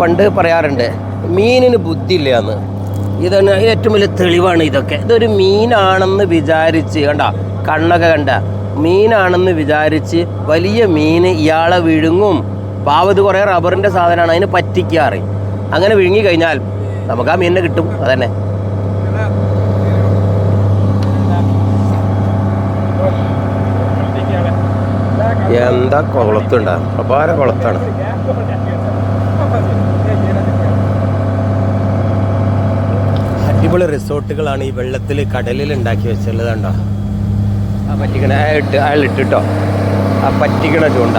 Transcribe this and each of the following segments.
പണ്ട് പറയാറുണ്ട് മീനിന് ബുദ്ധിയില്ല എന്ന് ഇതാണ് ഏറ്റവും വലിയ തെളിവാണ് ഇതൊക്കെ. ഇതൊരു മീനാണെന്ന് വിചാരിച്ച് കണ്ട കണ്ണൊക്കെ കണ്ട മീനാണെന്ന് വിചാരിച്ച് വലിയ മീൻ ഇയാളെ വിഴുങ്ങും. പാവത് കുറേ റബ്ബറിന്റെ സാധനമാണ് അതിന് പറ്റിക്കാറ് അങ്ങനെ വിഴുങ്ങി കഴിഞ്ഞാൽ നമുക്ക് ആ മീനിനെ കിട്ടും അതന്നെ. എന്താ കുളത്തുണ്ടാ? അപാര കുളത്താണ്. അടിപൊളി റിസോർട്ടുകളാണ് ഈ വെള്ളത്തിൽ കടലിൽ ഉണ്ടാക്കി വെച്ചുള്ളത് കണ്ടോ? ആ പറ്റിക്കണ ഇട്ട് അയാൾ ഇട്ടിട്ടോ? ആ പറ്റിക്കണ ചൂണ്ട.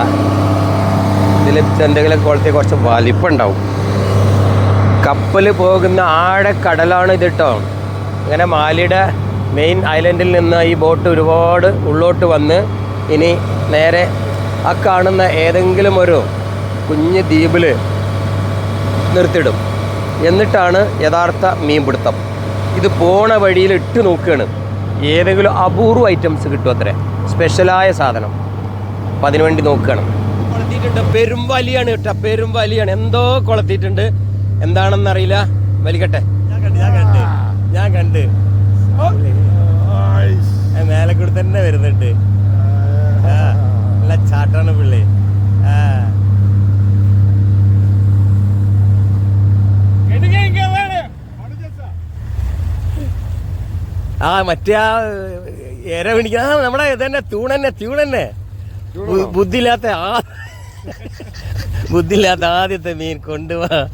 ഇതിൽ എന്തെങ്കിലും കുളത്തിൽ കുറച്ച് വലിപ്പുണ്ടാവും. കപ്പൽ പോകുന്ന ആടെ കടലാണ് ഇത് കേട്ടോ അങ്ങനെ മാലിയുടെ മെയിൻ ഐലൻഡിൽ നിന്ന് ഈ ബോട്ട് ഒരുപാട് ഉള്ളോട്ട് വന്ന് ഇനി നേരെ ആ കാണുന്ന ഏതെങ്കിലും ഒരു കുഞ്ഞ് ദ്വീപിൽ നിർത്തിടും എന്നിട്ടാണ് യഥാർത്ഥ മീൻപിടുത്തം. ഇത് പോണ വഴിയിൽ ഇട്ട് നോക്കുകയാണ് ഏതെങ്കിലും അപൂർവ ഐറ്റംസ് കിട്ടും അത്ര. സ്പെഷ്യലായ സാധനം. അപ്പം അതിനുവേണ്ടി നോക്കുകയാണ് കൊളത്തിയിട്ടുണ്ട്. പെരും വലിയാണ് കേട്ടോ. പെരും വലിയാണ്. എന്തോ കൊളത്തിയിട്ടുണ്ട്. എന്താണെന്നറിയില്ല വലിക്കട്ടെ. ഞാൻ കണ്ട് ഞാൻ കണ്ട്. ഞാൻ കണ്ട്. ആ, മേലെ കൂടെ തന്നെ വരുന്നുണ്ട്. ആ, നല്ല ചാട്ടാണ് പിള്ളേ. ആ. ആ മറ്റേ ആ എര പിടിക്കുന്ന ആ നമ്മുടെ ഇതന്നെ തൂണന്നെ തൂണന്നെ. ബുദ്ധിയില്ലാത്ത ആ ബുദ്ധിയില്ലാത്ത ആദ്യത്തെ മീൻ കൊണ്ടുവാ.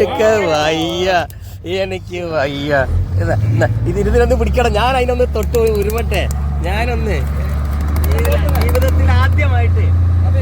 എനിക്ക് വയ്യ. എനിക്ക് വയ്യ. ഇതാ, ഇതിനൊന്ന് പിടിക്കണം. ഞാൻ അതിനൊന്ന് തൊട്ട് ഉരുമട്ടെ ഞാനൊന്ന് ജീവിത- ജീവിതത്തിൽ ആദ്യമായിട്ട് അപ്പൊ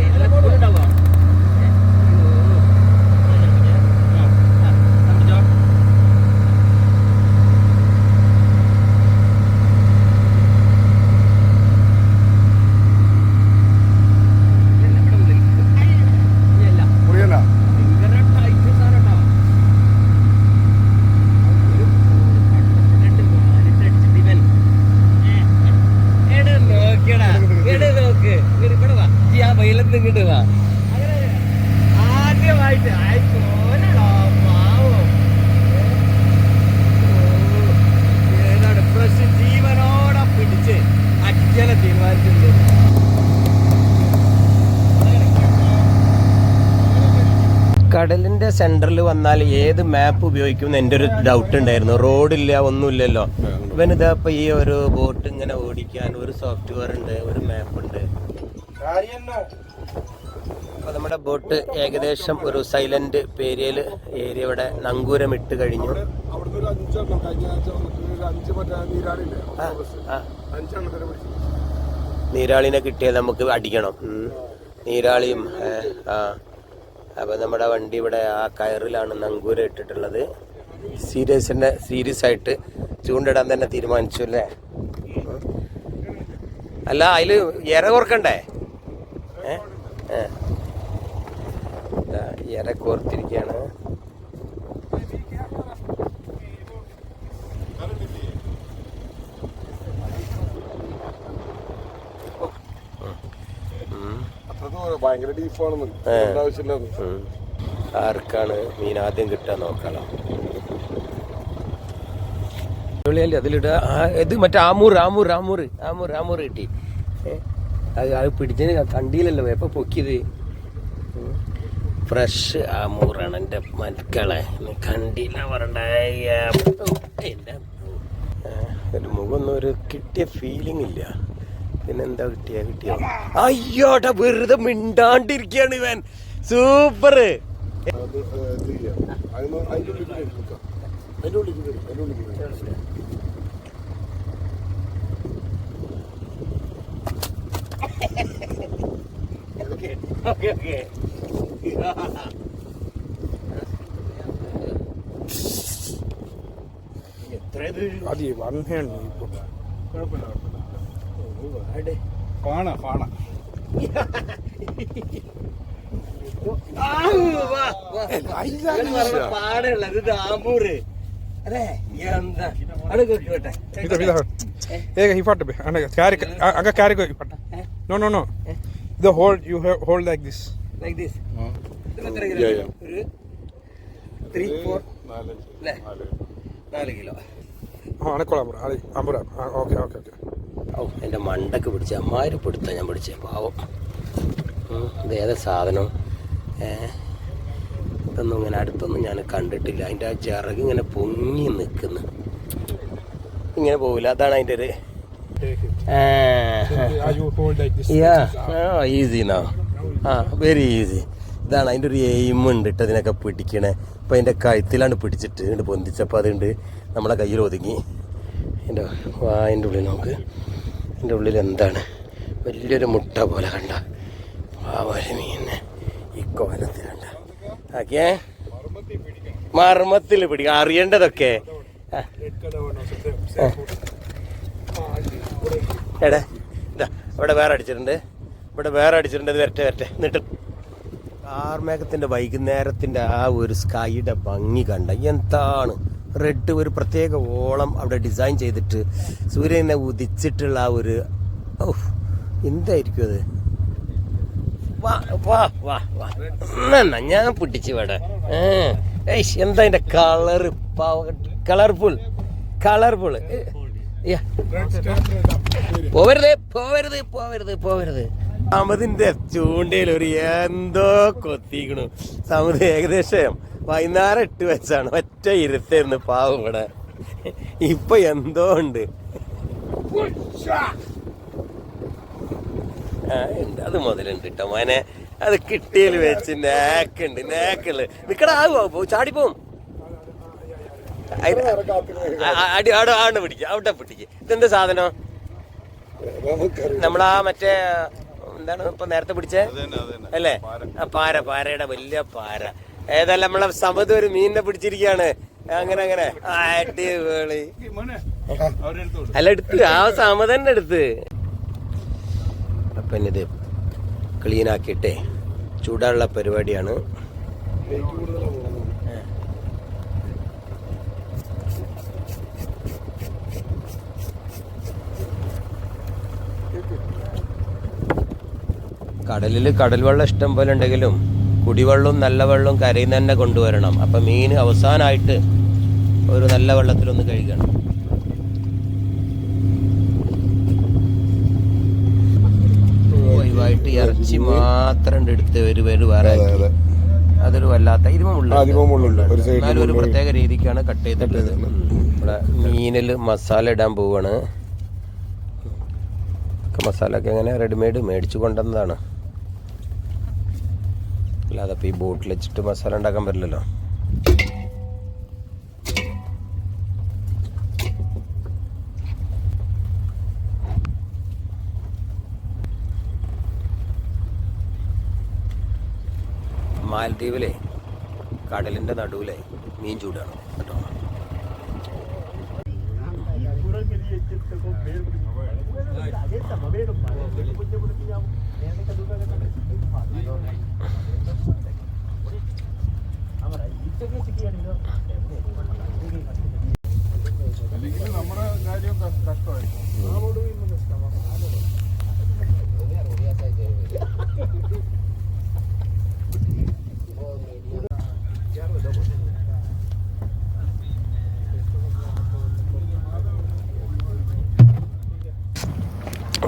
ആദ്യമായിട്ട്. കിട്ടുക പാവം. ഏതാണ് പ്രശ്നം ജീവനോടെ പിടിച്ച് തീരുമാനിച്ചിട്ടുണ്ട്. കടലിന്റെ സെന്ററിൽ വന്നാൽ ഏത് മാപ്പ് ഉപയോഗിക്കും എന്ന് എന്റെ ഒരു ഡൗട്ട് ഉണ്ടായിരുന്നു. റോഡില്ല ഒന്നുമില്ലല്ലോ ഇവനിതാ ഇപ്പൊ ഈ ഒരു ബോട്ട് ഇങ്ങനെ ഓടിക്കാൻ ഒരു സോഫ്റ്റ്വെയർ ഉണ്ട് ഒരു മാപ്പ് ഉണ്ട്. അപ്പൊ നമ്മുടെ ബോട്ട് ഏകദേശം ഒരു സൈലന്റ് പേരിയൽ ഏരിയ ഇവിടെ നങ്കൂരം ഇട്ട് കഴിഞ്ഞു. നീരാളിനെ കിട്ടിയാൽ നമുക്ക് അടിക്കണം. നീരാളിയും ആ. അപ്പൊ നമ്മുടെ വണ്ടി ഇവിടെ ആ കയറിലാണ് നങ്കൂരം ഇട്ടിട്ടുള്ളത്. സീരിയസിന്റെ സീരിയസ് ആയിട്ട് ചൂണ്ടിടാൻ തന്നെ തീരുമാനിച്ചു അല്ലേ? അല്ല അതിൽ ഏറെ. ദാ ഇര കോർത്തിരിക്കുകയാണ്. ഭയങ്കര ഡീപ്പാണെന്ന്. ആവശ്യമില്ലാന്ന്. ആർക്കാണ് മീൻ ആദ്യം കിട്ടാൻ നോക്കണം? അടിപൊളിയല്ലേ? അതിലിട. ആ, ഇത് മറ്റേ ആമൂർ ആമൂർ ആമൂർ ആമൂർ ആമൂർ കിട്ടി. അത് പിടിച്ചതിന് കണ്ടില്ലല്ലോ എപ്പൊ പൊക്കിയത്? ഫ്രഷ് ആ എന്റെ മക്കളെ കണ്ടില്ല പറണ്ട എന്റെ ഒരു മുഖമൊന്നും ഒരു കിട്ടിയ ഫീലിംഗ് ഇല്ല. പിന്നെന്താ കിട്ടിയ കിട്ടിയ? അയ്യോട്ടാ വെറുതെ മിണ്ടാണ്ടിരിക്കുകയാണ് ഇവൻ. സൂപ്പർ അതിന്റെ ഉള്ളിൽ. അതിന്റെ ഉള്ളിൽ okay. എത്ര ഇത് അത് വൺ ഹാൻഡ് കുഴപ്പമില്ല കുഴപ്പമില്ല ഫാണ ഫാണ പാടുള്ളത് ഇത് ആമ്പൂര് അതെ എന്താ അവിടെ കേട്ടെ Mira, mira. Eh, he fought. And carry, go. No, no, Eh? The hold you hold like this. Like this Yeah, yeah. ഒരു ത്രീ ഫോർ നാലഞ്ച് അല്ലേ നാല്. കിലോ. ആ അണക്കോളാം അതെ അമ്പൂര ഓക്കെ ഓക്കെ ഓക്കെ. ഓ എന്റെ മണ്ടക്ക് പിടിച്ച അമ്മാര് പിടുത്ത ഞാൻ പിടിച്ചേ പാവം. ഇത് ഏതാ സാധനം? ഏ? ഇതൊന്നും ഇങ്ങനെ അടുത്തൊന്നും ഞാൻ കണ്ടിട്ടില്ല. അതിന്റെ ആ ചിറക് ഇങ്ങനെ പൊങ്ങി നിൽക്കുന്നു. ഇങ്ങനെ പോവില്ല. അതാണ് അതിന്റെ ഒരു you told like this? Easy no ആ വെരി ഈസി ഇതാണ് അതിന്റെ ഒരു എയിം ഉണ്ട് ഇട്ട് അതിനൊക്കെ പിടിക്കണേ. ഇപ്പം അതിന്റെ കഴുത്തിലാണ് പിടിച്ചിട്ട് ഇങ്ങോട്ട് പൊന്തിച്ചപ്പോൾ അതുണ്ട് നമ്മളെ കയ്യിൽ ഒതുങ്ങി. എന്റെ വായന്റെ ഉള്ളിൽ നമുക്ക്. എന്റെ ഉള്ളിൽ എന്താണ്? വലിയൊരു മുട്ട പോലെ കണ്ട. വാ ഒരു മീനെ ഈ കോലത്തിലുണ്ട് ഓക്കെ മർമ്മത്തിൽ പിടിക്കുക അറിയേണ്ടതൊക്കെ. ആ. എടാ ഇതാ ഇവിടെ വേറെ അടിച്ചിട്ടുണ്ട്. ഇവിടെ വേറെ അടിച്ചിട്ടുണ്ട്. ഇത് വരട്ടെ വരട്ടെ. എന്നിട്ട് കാർമേഘത്തിന്റെ വൈകുന്നേരത്തിന്റെ ആ ഒരു സ്കൈയുടെ ഭംഗി കണ്ട എന്താണ്? റെഡ് ഒരു പ്രത്യേക ഓളം അവിടെ ഡിസൈൻ ചെയ്തിട്ട് സൂര്യനെ ഉദിച്ചിട്ടുള്ള ആ ഒരു ഓ എന്തായിരിക്കും അത്? വാ വാ വാ വാ. എന്നാ ഞാൻ പിടിച്ചു ഇവിടെ. ഏ, ഏയ്ഷ്, എന്താ അതിന്റെ കളർ കളർഫുൾ കളർഫുൾ പോവരുത് പോവരുത് പോവരുത് പോവരുത്. അമതിന്റെ ചൂണ്ടയിൽ ഒരു എന്തോ കൊത്തിക്കണു സമത് ഏകദേശം വൈകുന്നേരം ഇട്ട് വെച്ചാണ്. ഒറ്റ ഇരുത്തായിരുന്നു പാവം ഇവിടെ. ഇപ്പൊ എന്തോ ഉണ്ട്. അത് മുതലുണ്ട് കേട്ടോ മോനെ. അത് കിട്ടിയതിൽ വെച്ച് നേക്കുണ്ട് നാക്കുള്ള. നിക്കടാ ചാടിപ്പോവും അടി അവിടെ ആണ് പിടിക്കുക അവിടെ പിടിക്കുക ഇതെന്താ സാധനം? നമ്മളാ മറ്റേ എന്താണ് ഇപ്പൊ നേരത്തെ പിടിച്ചേ? അല്ലേ? ആ പാര പാരയുടെ വലിയ പാര. ഏതായാലും നമ്മളെ സമത് ഒരു മീനിനെ പിടിച്ചിരിക്കുകയാണ്. അങ്ങനെ അങ്ങനെ. അടിപൊളി. അല്ല എടുത്ത്. ആ സമതന്നെ എടുത്ത്. അപ്പം ഇത് ക്ലീൻ ആക്കിയിട്ടേ ചൂടാനുള്ള പരിപാടിയാണ്. കടലിൽ കടൽ വെള്ളം ഇഷ്ടം പോലെ ഉണ്ടെങ്കിലും കുടിവെള്ളവും നല്ല വെള്ളവും കരയിൽ നിന്ന് തന്നെ കൊണ്ടുവരണം. അപ്പം മീൻ അവസാനമായിട്ട് ഒരു നല്ല വെള്ളത്തിലൊന്ന് കഴുകണം ഒഴിവായിട്ട് ഇറച്ചി മാത്രം എടുത്ത് ഒരു പേര് വേറെ അതൊരു വല്ലാത്ത എന്നാലും ഒരു പ്രത്യേക രീതിക്കാണ് കട്ട് ചെയ്തിട്ടുള്ളത്. ഇവിടെ മീനിൽ മസാല ഇടാൻ പോവാണ്. മസാല ഒക്കെ എങ്ങനെ? റെഡിമെയ്ഡ് മേടിച്ചു കൊണ്ടുവന്നതാണ്. അല്ലാതെ അപ്പോൾ ഈ ബോട്ടിൽ വെച്ചിട്ട് മസാല ഉണ്ടാക്കാൻ പറ്റില്ലല്ലോ. മാലദ്വീപിലെ കടലിന്റെ നടുവിലെ മീൻ ചൂടാണ്. കേട്ടോ.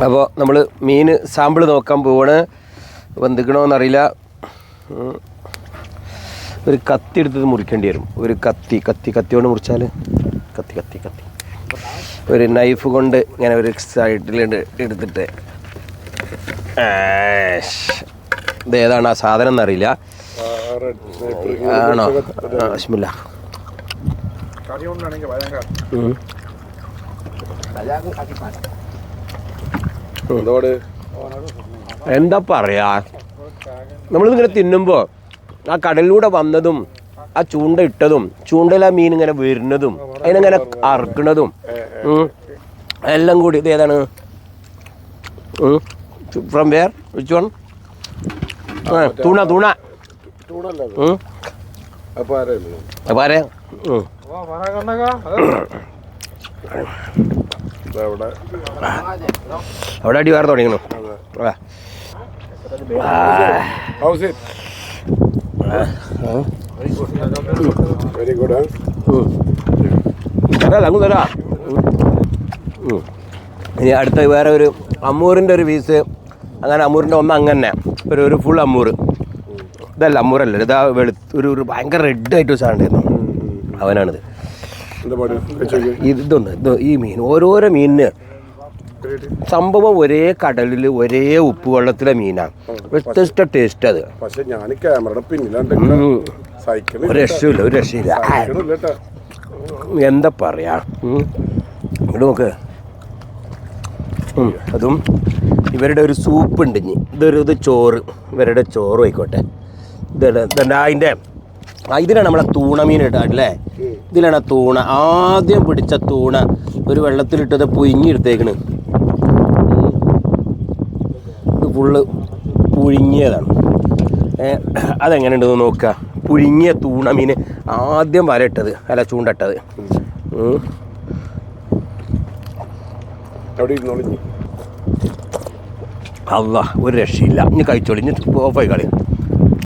അപ്പോൾ നമ്മൾ മീൻ സാമ്പിൾ നോക്കാൻ പോവാണ്. വെന്തിക്കണമെന്നറിയില്ല. ഒരു കത്തി എടുത്തത് മുറിക്കേണ്ടി വരും. ഒരു കത്തി കത്തി കത്തി കൊണ്ട് മുറിച്ചാൽ കത്തി കത്തി കത്തി. ഒരു നൈഫ് കൊണ്ട് ഇങ്ങനെ ഒരു സൈഡിൽ എടുത്തിട്ട്. ഇത് ഏതാണ് ആ സാധനം എന്നറിയില്ല. ആണോ? ആവശ്യമില്ല കറി കൊണ്ടാണെങ്കിൽ എന്തോട്? എന്താ പറയാ? നമ്മളിങ്ങനെ തിന്നുമ്പോൾ ആ കടലിലൂടെ വന്നതും ആ ചൂണ്ട ഇട്ടതും ചൂണ്ടയിൽ ആ മീൻ ഇങ്ങനെ വരുന്നതും അതിനങ്ങനെ അറുക്കണതും. എല്ലാം കൂടി ഇത് ഏതാണ്? ഫ്രം വേർ വിച്ച് വൺ തൂണ തൂണ. അപ്പൊ ആരായിരുന്നു അപ്പൊ ആരെ? ഇവിടെ അവിടെ. അടി വേറെ തുടങ്ങണു വെരി ഗുഡ് തരാം. ഇനി അടുത്ത വേറെ ഒരു അമ്മൂറിന്റെ ഒരു പീസ് അങ്ങനെ അമ്മൂറിന്റെ ഒന്ന് അങ്ങനെ ഒരു ഒരു ഫുൾ അമ്മൂർ ഇതല്ല അമ്മൂറല്ല ഇതാ വെളു ഒരു ഒരു ഭയങ്കര റെഡ് ആയിട്ട് ഒരു സാധനം ഉണ്ടായിരുന്നു. അവനാണിത്. ഇതൊന്ന് ഇത് ഈ മീൻ. ഓരോരോ മീനിന് സംഭവം ഒരേ കടലിൽ ഒരേ ഉപ്പ് വെള്ളത്തിലെ മീനാണ് വ്യത്യസ്ത ടേസ്റ്റ് അത്. പക്ഷെ ഞാൻ ക്യാമറയുടെ പിന്നിലാണ്ട് ഉം. ഒരു രക്ഷയില്ല ഒരു രക്ഷയില്ല. എന്താ പറയാ. നോക്ക്. അതും ഇവരുടെ ഒരു സൂപ്പ് ഉണ്ട് ഇനി. ഇതൊരു ഇത് ചോറ്. ഇവരുടെ ചോറ് ആയിക്കോട്ടെ. ഇതെന്താ അതിന്റെ ഇതിനാണ് നമ്മളെ തൂണ മീൻ ഇട്ട അല്ലേ ഇതിലാണ് തൂണ. ആദ്യം പിടിച്ച തൂണ ഒരു വെള്ളത്തിലിട്ടത് പുഴുങ്ങിയെടുത്തേക്കണ്. ഇത് ഫുള്ള് പുഴുങ്ങിയതാണ്. അതെങ്ങനെയുണ്ടെന്ന് നോക്കുക പുഴുങ്ങിയ തൂണ മീൻ ആദ്യം വരട്ടത് അല്ല ചൂണ്ടട്ടത്. അല്ല ഒരു രക്ഷയില്ല. ഇനി കഴിച്ചോളി. ഇനി ഓഫായി കളി.